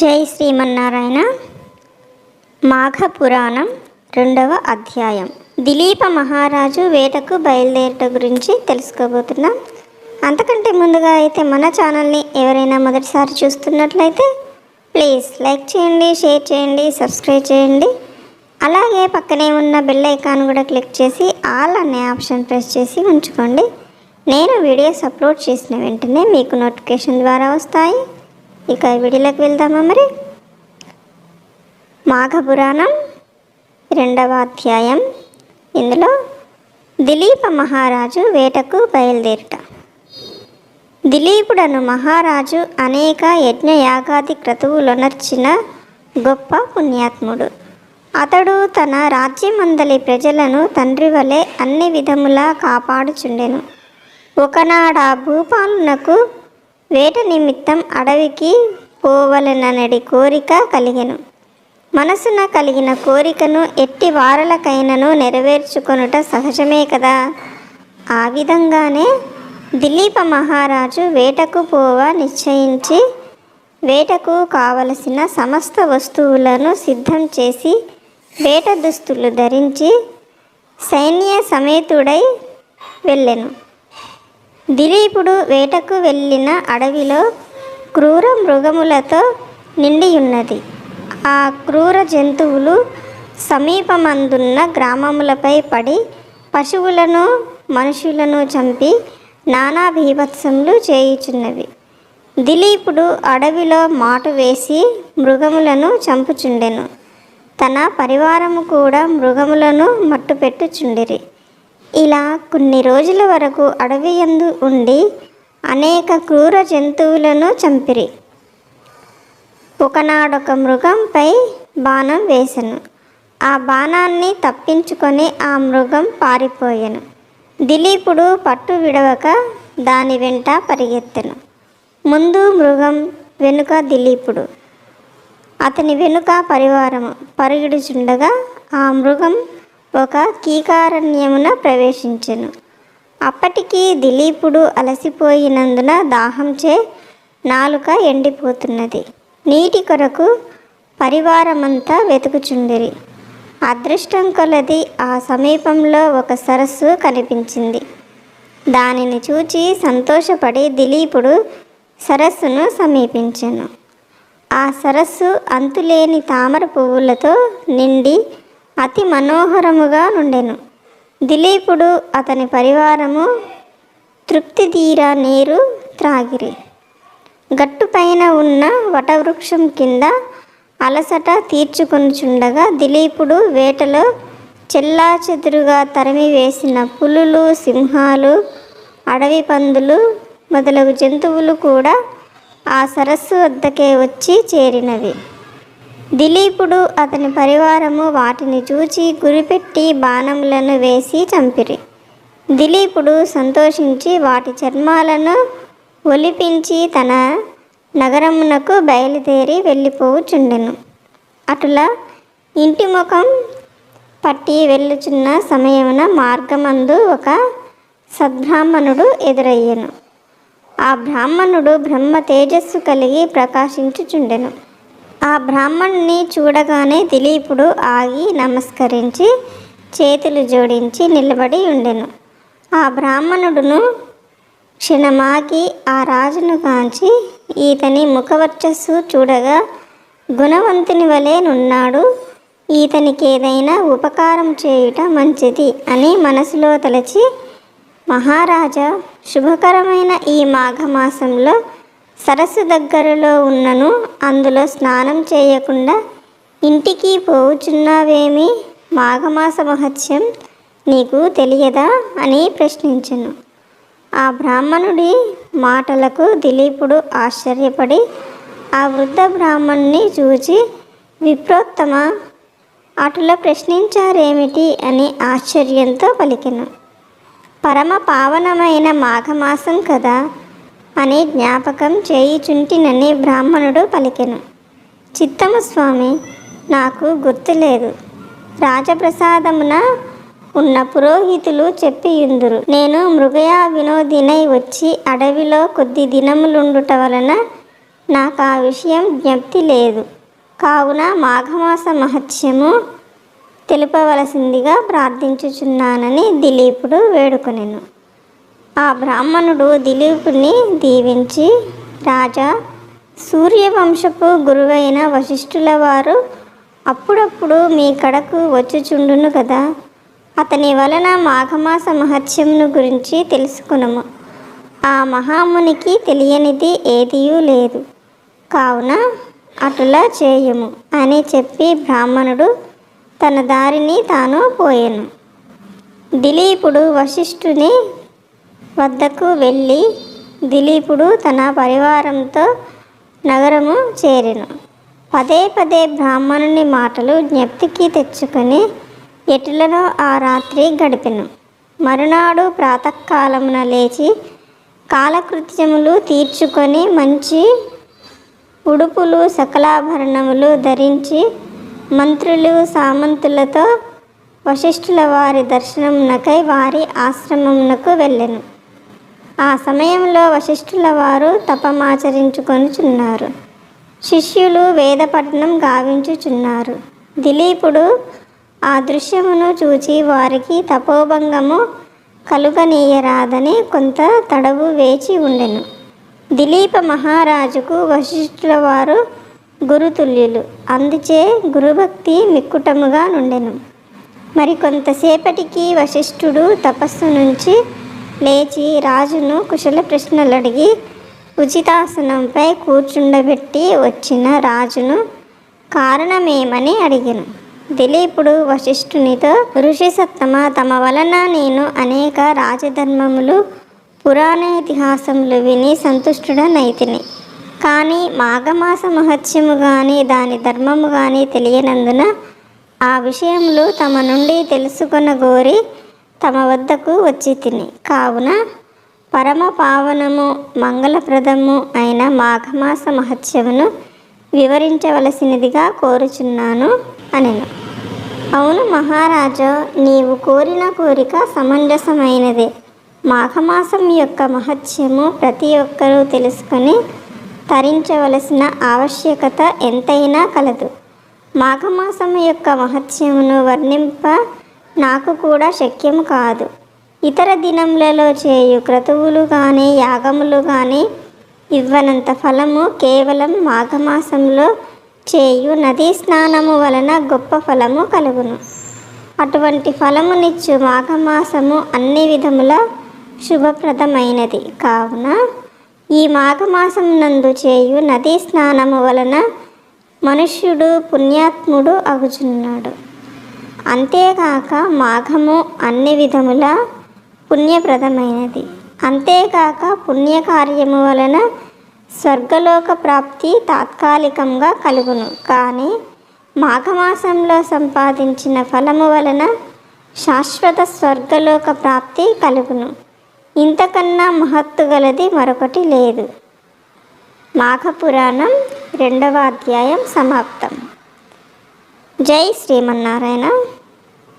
జై శ్రీమన్నారాయణ. మాఘ పురాణం రెండవ అధ్యాయం. దిలీప మహారాజు వేటకు బయలుదేరట గురించి తెలుసుకోబోతున్నాం. అంతకంటే ముందుగా అయితే మన ఛానల్ని ఎవరైనా మొదటిసారి చూస్తున్నట్లయితే ప్లీజ్ లైక్ చేయండి షేర్ చేయండి సబ్స్క్రైబ్ చేయండి. అలాగే పక్కనే ఉన్న బెల్ ఐకాన్ కూడా క్లిక్ చేసి ఆల్ అనే ఆప్షన్ ప్రెస్ చేసి ఉంచుకోండి. నేను వీడియోస్ అప్లోడ్ చేసిన వెంటనే మీకు నోటిఫికేషన్ ద్వారా వస్తాయి. ఇక విడిలకు వెళ్దామా మరి? మాఘపురాణం రెండవ అధ్యాయం. ఇందులో దిలీప మహారాజు వేటకు బయలుదేరుట. దిలీపుడను మహారాజు అనేక యజ్ఞయాగాది క్రతువులొనర్చిన గొప్ప పుణ్యాత్ముడు. అతడు తన రాజ్యమందలి ప్రజలను తండ్రి వలె అన్ని విధములా కాపాడుచుండెను. ఒకనాడ భూపాలునకు వేట నిమిత్తం అడవికి పోవలననడి కోరిక కలిగెను. మనసున కలిగిన కోరికను ఎట్టి వారలకైనను నెరవేర్చుకొనుట సహజమే కదా. ఆ విధంగానే దిలీప మహారాజు వేటకు పోవ నిశ్చయించి వేటకు కావలసిన సమస్త వస్తువులను సిద్ధం చేసి వేట దుస్తులు ధరించి సైన్య సమేతుడై వెళ్ళెను. దిలీపుడు వేటకు వెళ్ళిన అడవిలో క్రూర మృగములతో నిండి ఉన్నది ఆ క్రూర జంతువులు సమీపమందున్న గ్రామములపై పడి పశువులను మనుషులను చంపి నానా భీభత్సములు చేయుచున్నవి. దిలీపుడు అడవిలో మాటు వేసి మృగములను చంపుచుండెను. తన పరివారము కూడా మృగములను మట్టుపెట్టుచుండిరి. ఇలా కొన్ని రోజుల వరకు అడవి యందు ఉండి అనేక క్రూర జంతువులను చంపిరి. ఒకనాడొక మృగంపై బాణం వేసెను. ఆ బాణాన్ని తప్పించుకొని ఆ మృగం పారిపోయెను. దిలీపుడు పట్టు విడవక దాని వెంట పరిగెత్తెను. ముందు మృగం వెనుక దిలీపుడు. అతని వెనుక పరివారము. పరుగుడుచుండగా ఆ మృగం ఒక కీకారణ్యమున ప్రవేశించెను. అప్పటికి దిలీపుడు అలసిపోయినందున దాహంచే నాలుక ఎండిపోతున్నది. నీటి కొరకు పరివారమంతా వెతుకుచుండిరి. అదృష్టం కొలది ఆ సమీపంలో ఒక సరస్సు కనిపించింది. దానిని చూచి సంతోషపడి దిలీపుడు సరస్సును సమీపించెను. ఆ సరస్సు అంతులేని తామర పువ్వులతో నిండి అతి మనోహరముగా నుండెను. దిలీపుడు అతని పరివారము తృప్తి తీరా నీరు త్రాగిరి. గట్టుపైన ఉన్న వటవృక్షం కింద అలసట తీర్చుకొనుచుండగా దిలీపుడు వేటలో చెల్లా చెదురుగా తరిమి వేసిన పులులు సింహాలు అడవి పందులు మొదలగు జంతువులు కూడా ఆ సరస్సు వద్దకే వచ్చి చేరినవి. దిలీపుడు అతని పరివారము వాటిని చూచి గురిపెట్టి బాణములను వేసి చంపిరి. దిలీపుడు సంతోషించి వాటి చర్మాలను ఒలిపించి తన నగరమునకు బయలుదేరి వెళ్ళిపోవుచుండెను అటులా ఇంటి ముఖం పట్టి వెళ్ళుచున్న సమయమున మార్గమందు ఒక సద్బ్రాహ్మణుడు ఎదురయ్యెను. ఆ బ్రాహ్మణుడు బ్రహ్మ తేజస్సు కలిగి ప్రకాశించుచుండెను. ఆ బ్రాహ్మణ్ణి చూడగానే దిలీపుడు ఆగి నమస్కరించి చేతులు జోడించి నిలబడి ఉండెను. ఆ బ్రాహ్మణుడును క్షణమాకి ఆ రాజును కాంచి ఈతని ముఖవర్చస్సు చూడగా గుణవంతుని వలె నున్నాడు ఈతనికి ఏదైనా ఉపకారం చేయుట మంచిది అని మనసులో తలచి మహారాజా శుభకరమైన ఈ మాఘమాసంలో సరస్సు దగ్గరలో ఉన్నను అందులో స్నానం చేయకుండా ఇంటికి పోవుచున్నావేమి మాఘమాస మహత్యం నీకు తెలియదా? అని ప్రశ్నించను. ఆ బ్రాహ్మణుడి మాటలకు దిలీపుడు ఆశ్చర్యపడి ఆ వృద్ధ బ్రాహ్మణుని చూచి విప్రోత్తమ అటుల ప్రశ్నించారేమిటి? అని ఆశ్చర్యంతో పలికెను. పరమ పావనమైన మాఘమాసం కదా అని జ్ఞాపకం చేయిచుంటినని బ్రాహ్మణుడు పలికెను. చిత్తము స్వామి నాకు గుర్తులేదు. రాజప్రసాదమున ఉన్న పురోహితులు చెప్పియుందురు. నేను మృగయా వినోదినై వచ్చి అడవిలో కొద్ది దినములుండుట వలన నాకు ఆ విషయం జ్ఞప్తి లేదు. కావున మాఘమాస మహత్యము తెలుపవలసిందిగా ప్రార్థించుచున్నానని దిలీపుడు వేడుకొనెను. ఆ బ్రాహ్మణుడు దిలీపుని దీవించి రాజా సూర్యవంశపు గురువైన వశిష్ఠుల వారు అప్పుడప్పుడు మీ కడకు వచ్చుచుండును కదా. అతని వలన మాఘమాస మహత్యమును గురించి తెలుసుకునము. ఆ మహామునికి తెలియనిది ఏదియూ లేదు. కావున అటులా చేయము అని చెప్పి బ్రాహ్మణుడు తన దారిని తాను పోయాను. దిలీపుడు వశిష్ఠుని వద్దకు వెళ్ళి దిలీపుడు తన పరివారంతో నగరము చేరెను. పదే పదే బ్రాహ్మణుని మాటలు జ్ఞప్తికి తెచ్చుకొని ఎటులను ఆ రాత్రి గడిపెను. మరునాడు ప్రాతకాలమున లేచి కాలకృత్యములు తీర్చుకొని మంచి ఉడుపులు సకలాభరణములు ధరించి మంత్రులు సామంతులతో వశిష్ఠుల వారి దర్శనమునకై వారి ఆశ్రమమునకు వెళ్ళెను. ఆ సమయంలో వశిష్ఠుల వారు తపమాచరించుకొనుచున్నారు. శిష్యులు వేదపట్నం గావించుచున్నారు. దిలీపుడు ఆ దృశ్యమును చూచి వారికి తపోభంగము కలుగనీయరాదని కొంత తడవు వేచి ఉండెను. దిలీప మహారాజుకు వశిష్ఠుల వారు గురుతుల్యులు. అందుచే గురుభక్తి మిక్కుటముగా నుండెను. మరి కొంతసేపటికి వశిష్ఠుడు తపస్సు నుంచి లేచి రాజును కుశల ప్రశ్నలు అడిగి ఉచితాసనంపై కూర్చుండబెట్టి వచ్చిన రాజును కారణమేమని అడిగాను. దిలీపుడు వశిష్ఠునితో ఋషి సత్తమ తమ వలన నేను అనేక రాజధర్మములు పురాణ ఇతిహాసములు విని సంతుష్టుడనైతిని. కానీ మాఘమాస మహత్యము కానీ దాని ధర్మము కానీ తెలియనందున ఆ విషయములు తమ నుండి తెలుసుకొనగోరి తమ వద్దకు వచ్చి తిని. కావున పరమ పావనము మంగళప్రదము అయిన మాఘమాస మహత్యమును వివరించవలసినదిగా కోరుచున్నాను అనెను. అవును మహారాజా నీవు కోరిన కోరిక సమంజసమైనదే. మాఘమాసం యొక్క మహత్యము ప్రతి ఒక్కరూ తెలుసుకొని తరించవలసిన ఆవశ్యకత ఎంతైనా కలదు. మాఘమాసం యొక్క మహత్యమును వర్ణింప నాకు కూడా శక్యము కాదు. ఇతర దినములలో చేయు క్రతువులు కానీ యాగములు కానీ ఇవ్వనంత ఫలము కేవలం మాఘమాసంలో చేయు నదీ స్నానము వలన గొప్ప ఫలము కలుగును. అటువంటి ఫలమునిచ్చు మాఘమాసము అన్ని విధముల శుభప్రదమైనది. కావున ఈ మాఘమాసం నందు చేయు నదీ స్నానము వలన మనుష్యుడు పుణ్యాత్ముడు అగుచున్నాడు అంతేకాక మాఘము అన్ని విధముల పుణ్యప్రదమైనది. అంతేకాక పుణ్యకార్యము వలన స్వర్గలోక ప్రాప్తి తాత్కాలికంగా కలుగును. కానీ మాఘమాసంలో సంపాదించిన ఫలము వలన శాశ్వత స్వర్గలోక ప్రాప్తి కలుగును. ఇంతకన్నా మహత్తు గలది మరొకటి లేదు. మాఘపురాణం రెండవ అధ్యాయం సమాప్తం. జై శ్రీమన్నారాయణ.